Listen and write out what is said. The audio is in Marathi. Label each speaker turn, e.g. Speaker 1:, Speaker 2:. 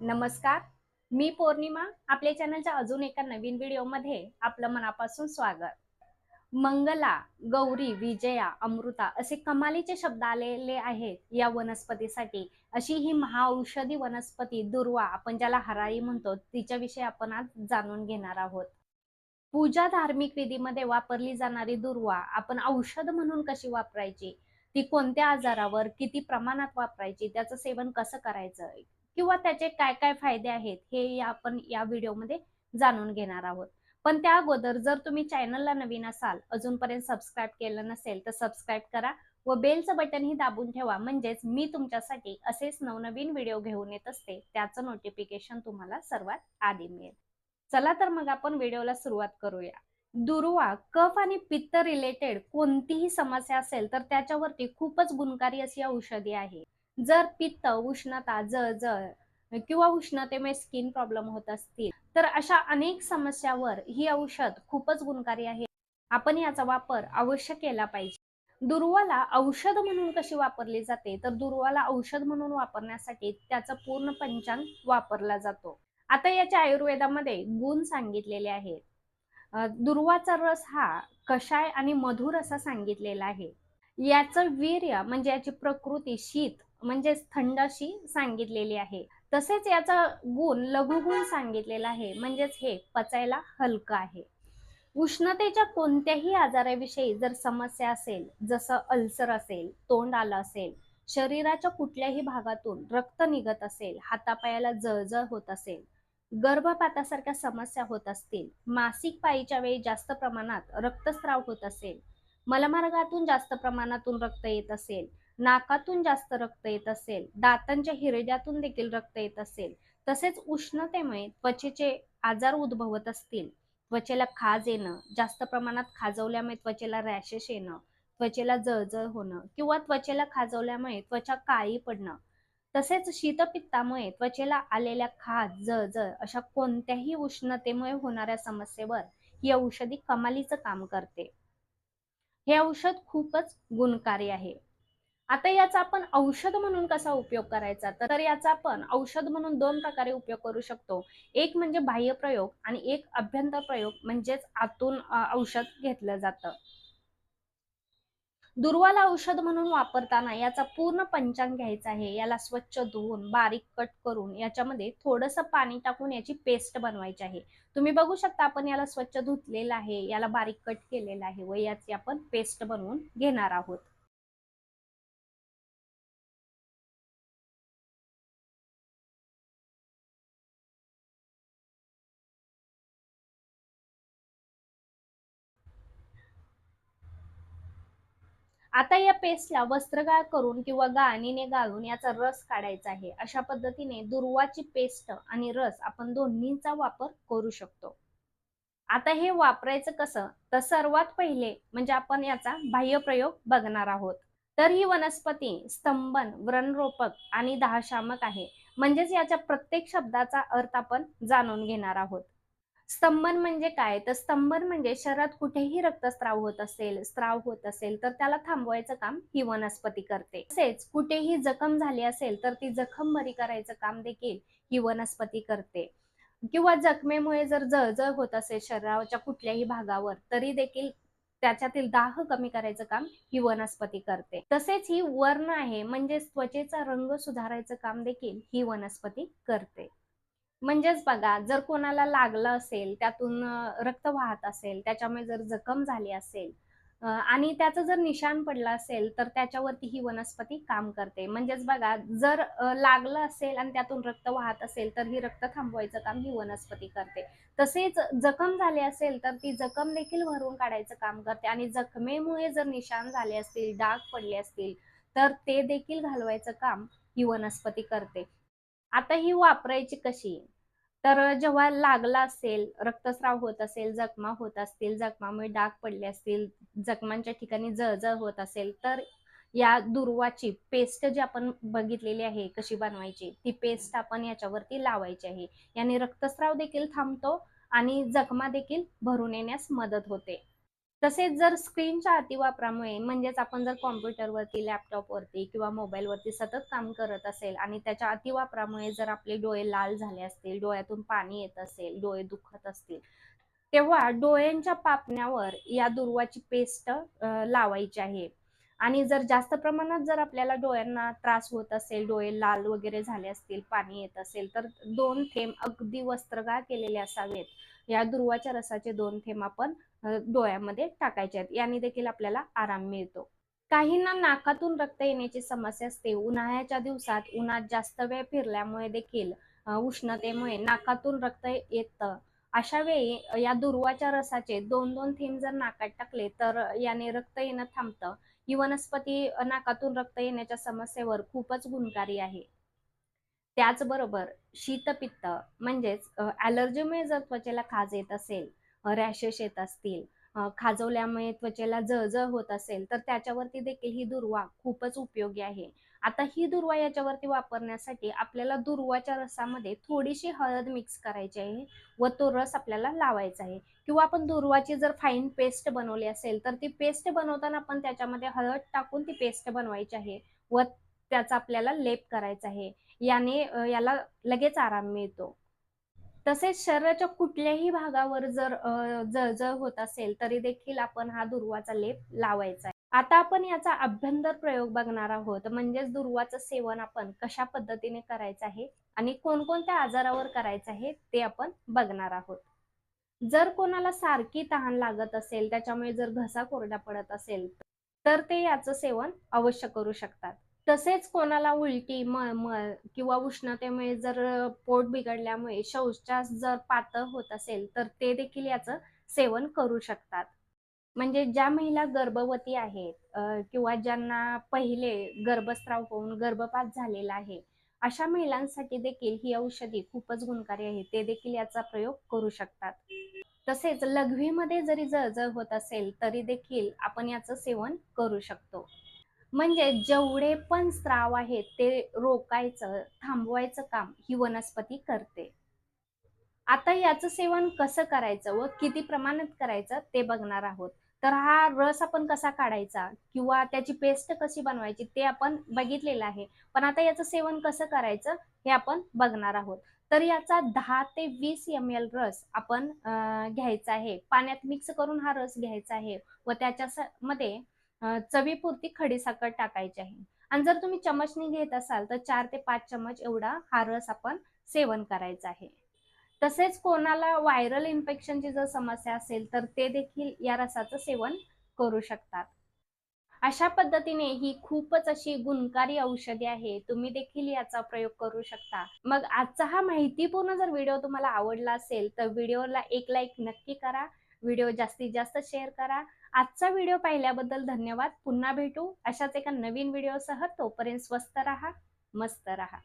Speaker 1: नमस्कार मी पौर्णिमा आपल्या चॅनलच्या अजून एका नवीन व्हिडिओमध्ये आपलं मनापासून स्वागत. मंगला गौरी विजया अमृता असे कमालीचे शब्द आलेले आहेत या वनस्पतीसाठी. अशी ही महाऔषधी वनस्पती दुर्वा आपण ज्याला हराळी म्हणतो तिच्याविषयी आपण आज जाणून घेणार आहोत. पूजा धार्मिक विधीमध्ये वापरली जाणारी दुर्वा आपण औषध म्हणून कशी वापरायची? ती कोणत्या आजारावर किती प्रमाणात वापरायची? त्याचं सेवन कसं करायचं? किंवा त्याचे काय काय फायदे आहेत हे आपण या व्हिडिओमध्ये जाणून घेणार आहोत. पण त्या अगोदर जर तुम्ही चॅनलला नवीन असाल अजूनपर्यंत सबस्क्राईब केलं नसेल तर सबस्क्राईब करा व बेलचं बटनही दाबून ठेवा. म्हणजेच मी तुमच्यासाठी असेच नवनवीन व्हिडिओ घेऊन येत असते त्याचं नोटिफिकेशन तुम्हाला सर्वात आधी मिळेल. चला तर मग आपण व्हिडिओला सुरुवात करूया. दुर्वा कफ आणि पित्त रिलेटेड कोणतीही समस्या असेल तर त्याच्यावरती खूपच गुणकारी अशी औषधी आहे. जर पित्त उष्णता जळजळ किंवा उष्णतेमुळे स्किन प्रॉब्लेम होत असतील तर अशा अनेक समस्यावर ही औषध खूपच गुणकारी आहे. आपण याचा वापर अवश्य केला पाहिजे. दुर्वाला औषध म्हणून कशी वापरली जाते? तर दुर्वाला औषध म्हणून वापरण्यासाठी त्याचा पूर्ण पंचांग वापरला जातो. आता याच्या आयुर्वेदामध्ये गुण सांगितलेले आहेत. दुर्वाचा रस हा कषाय आणि मधुर असा सांगितलेला आहे. याचं वीर्य म्हणजे याची प्रकृती शीत म्हणजेच थंड अशी सांगितलेली आहे. तसेच याचा गुण लघुगुण सांगितलेला आहे. म्हणजेच हे पचायला हलकं आहे. उष्णतेच्या कोणत्याही आजाराविषयी जर समस्या असेल जसं अल्सर असेल तोंड आलं असेल शरीराच्या कुठल्याही भागातून रक्त निघत असेल हातापायाला जळजळ होत असेल गर्भपातासारख्या समस्या होत असतील मासिक पाळीच्या वेळी जास्त प्रमाणात रक्तस्राव होत असेल मलमार्गातून जास्त प्रमाणातून रक्त येत असेल नाकातून जास्त रक्त येत असेल दातांच्या हिरड्यातून देखील रक्त येत असेल तसेच उष्णतेमुळे त्वचेचे आजार उद्भवत असतील. त्वचेला खाज येणं जास्त प्रमाणात खाजवल्यामुळे त्वचेला रॅशेस येणं त्वचेला जळजळ होणं किंवा त्वचेला खाजवल्यामुळे त्वचा काळी पडणं तसेच शीतपित्तामुळे त्वचेला आलेल्या खाज जळजळ अशा कोणत्याही उष्णतेमुळे होणाऱ्या समस्येवर ही औषधी कमालीचं काम करते. हे औषध खूपच गुणकारी आहे. आता याचा आपण औषध म्हणून कसा उपयोग करायचा? तर याचा आपण औषध म्हणून दोन प्रकारे उपयोग करू शकतो. एक म्हणजे बाह्य प्रयोग आणि एक अभ्यंतर प्रयोग म्हणजेच आतून औषध घेतलं जातं. दुर्वाला औषध म्हणून वापरताना याचा पूर्ण पंचांग घ्यायचा आहे. याला स्वच्छ धुवून बारीक कट करून याच्यामध्ये थोडंसं पाणी टाकून याची पेस्ट बनवायची आहे. तुम्ही बघू शकता आपण याला स्वच्छ धुतलेलं आहे याला बारीक कट केलेलं आहे व याची आपण पेस्ट बनवून घेणार आहोत. आता या पेस्टला वस्त्रगाळ करून किंवा गाळणीने गाळून याचा रस काढायचा आहे. अशा पद्धतीने दुर्वाची पेस्ट आणि रस आपण दोन्हीचा वापर करू शकतो. आता हे वापरायचं कसं? तर सर्वात पहिले म्हणजे आपण याचा बाह्य प्रयोग बघणार आहोत. तर ही वनस्पती स्तंभन व्रणरोपक आणि दहाशामक आहे. म्हणजेच याच्या प्रत्येक शब्दाचा अर्थ आपण जाणून घेणार आहोत. स्तंभन म्हणजे काय? तर स्तंभन म्हणजे शरीरात कुठेही रक्तस्राव होत असेल स्त्राव होत असेल तर त्याला थांबवायचं काम ही वनस्पती करते. तसेच कुठेही जखम झाली असेल तर ती जखम बरी करायचं काम देखील ही वनस्पती करते. किंवा जखमेमुळे जर जळजळ होत असेल शरीराच्या कुठल्याही भागावर तरी देखील त्याच्यातील दाह कमी करायचं काम ही वनस्पती करते. तसेच ही वर्ण आहे म्हणजे त्वचेचा रंग सुधारायचं काम देखील ही वनस्पती करते. म्हणजेच बघा जर कोणाला लागलं असेल त्यातून रक्त वाहत असेल त्याच्यामुळे जर जखम झाली असेल आणि त्याचं जर निशाण पडलं असेल तर त्याच्यावरती ही वनस्पती काम करते. म्हणजेच बघा जर लागलं असेल आणि त्यातून रक्त वाहत असेल तर ही रक्त थांबवायचं काम ही वनस्पती करते. तसेच जखम झाली असेल तर ती जखम देखील भरून काढायचं काम करते. आणि जखमेमुळे जर निशाण झाले असतील डाग पडले असतील तर ते देखील घालवायचं काम ही वनस्पती करते. आता ही वापरायची कशी? तर जेव्हा लागला असेल रक्तस्राव होत असेल जखमा होत असतील जखमामुळे डाग पडले असतील जखमांच्या ठिकाणी जळजळ होत असेल तर या दुर्वाची पेस्ट जी आपण बघितलेली आहे कशी बनवायची ती पेस्ट आपण याच्यावरती लावायची आहे. याने रक्तस्राव देखील थांबतो आणि जखमा देखील भरून येण्यास मदत होते. तसेच जर स्क्रीनच्या अतिवापरामुळे म्हणजेच आपण जर कॉम्प्युटरवरती लॅपटॉपवरती किंवा मोबाईलवरती सतत काम करत असेल आणि त्याच्या अतिवापरामुळे जर आपले डोळे लाल झाले असतील डोळ्यातून पाणी येत असेल डोळे दुखत असतील तेव्हा डोळ्यांच्या पापण्यावर या दुर्वाची पेस्ट लावायची आहे. आणि जर जास्त प्रमाणात जर आपल्याला डोळ्यांना त्रास होत असेल डोळे लाल वगैरे झाले असतील पाणी येत असेल तर दोन थेंब अगदी वस्त्रगाळ केलेले असावेत. या दुर्वाच्या रसाचे दोन थेंब आपण डोळ्यामध्ये टाकायचे आहेत. याने देखील आपल्याला आराम मिळतो. काहींना नाकातून रक्त येण्याची समस्या असते. उन्हाळ्याच्या दिवसात उन्हात जास्त वेळ फिरल्यामुळे देखील उष्णतेमुळे नाकातून रक्त येतं. अशा वेळी या दुर्वाच्या रसाचे दोन दोन थेंब जर नाकात टाकले तर याने रक्त येणं थांबतं. ही वनस्पती नाकातून रक्त येण्याच्या समस्येवर खूपच गुणकारी आहे. त्याचबरोबर शीतपित्त म्हणजेच ॲलर्जीमुळे जर त्वचेला खाज येत असेल रॅशेस येत असतील खाजवल्यामुळे त्वचेला जळजळ होत असेल तर त्याच्यावरती देखील ही दुर्वा खूपच उपयोगी आहे. आता ही दुर्वा याच्यावरती वापरण्यासाठी आपल्याला दुर्वाच्या रसामध्ये थोडीशी हळद मिक्स करायची आहे व तो रस आपल्याला लावायचा आहे. किंवा आपण दुर्वाची जर फाईन पेस्ट बनवली असेल तर ती पेस्ट बनवताना आपण त्याच्यामध्ये हळद टाकून ती पेस्ट बनवायची आहे व त्याचा आपल्याला लेप करायचा आहे. याने याला लगेच आराम मिळतो. तसेच शरीराच्या कुठल्याही भागावर जर जळजळ होत असेल तरी देखील आपण हा दुर्वाचा लेप लावायचा आता आपण याचा अभ्यंतर प्रयोग बघणार आहोत. म्हणजेच दुर्वाचं सेवन आपण कशा पद्धतीने करायचं आहे आणि कोणकोणत्या आजारावर करायचं आहे ते आपण बघणार आहोत. जर कोणाला सारखी तहान लागत असेल त्याच्यामुळे जर घसा कोरडा पडत असेल तर ते याचं सेवन अवश्य करू शकतात. तसेच कोणाला उलटी मळमळ किंवा उष्णतेमुळे जर पोट बिघडल्यामुळे शौचास जर पातळ होत असेल तर ते देखील याचं सेवन करू शकतात. म्हणजे ज्या महिला गर्भवती आहेत किंवा ज्यांना पहिले गर्भस्राव होऊन गर्भपात झालेला आहे अशा महिलांसाठी देखील ही औषधी खूपच गुणकारी आहे. ते देखील याचा प्रयोग करू शकतात. तसेच लघवीमध्ये जरी जळजळ होत असेल तरी देखील आपण याचं सेवन करू शकतो. म्हणजे जेवढे पण स्त्राव आहेत ते रोकायचं थांबवायचं काम ही वनस्पती करते. आता याचं सेवन कसं करायचं व किती प्रमाणात करायचं ते बघणार आहोत. तर हा रस आपण कसा काढायचा किंवा त्याची पेस्ट कशी बनवायची ते आपण बघितलेलं आहे. पण आता याचं सेवन कसं करायचं हे आपण बघणार आहोत. तर याचा दहा ते वीस एम एल रस आपण घ्यायचा आहे. पाण्यात मिक्स करून हा रस घ्यायचा आहे व त्याच्या मध्ये चवीपुरती खडीसाखर टाकायची आहे. आणि जर तुम्ही चमचनी घेत असाल तर चार ते पाच चमच एवढा हा रस आपण सेवन करायचा आहे. तसेच कोणाला व्हायरल इन्फेक्शनची जर समस्या असेल तर ते देखील या रसाचं सेवन करू शकतात. अशा पद्धतीने ही खूपच अशी गुणकारी औषधी आहे. तुम्ही देखील याचा प्रयोग करू शकता. मग आजचा हा माहितीपूर्ण जर व्हिडिओ तुम्हाला आवडला असेल तर व्हिडिओला एक लाईक नक्की करा. व्हिडिओ जास्तीत जास्त शेअर करा. आजचा व्हिडिओ पाहिल्याबद्दल धन्यवाद. पुन्हा भेटू अशाच एका नवीन व्हिडिओसह. तोपर्यंत स्वस्त राहा मस्त राहा.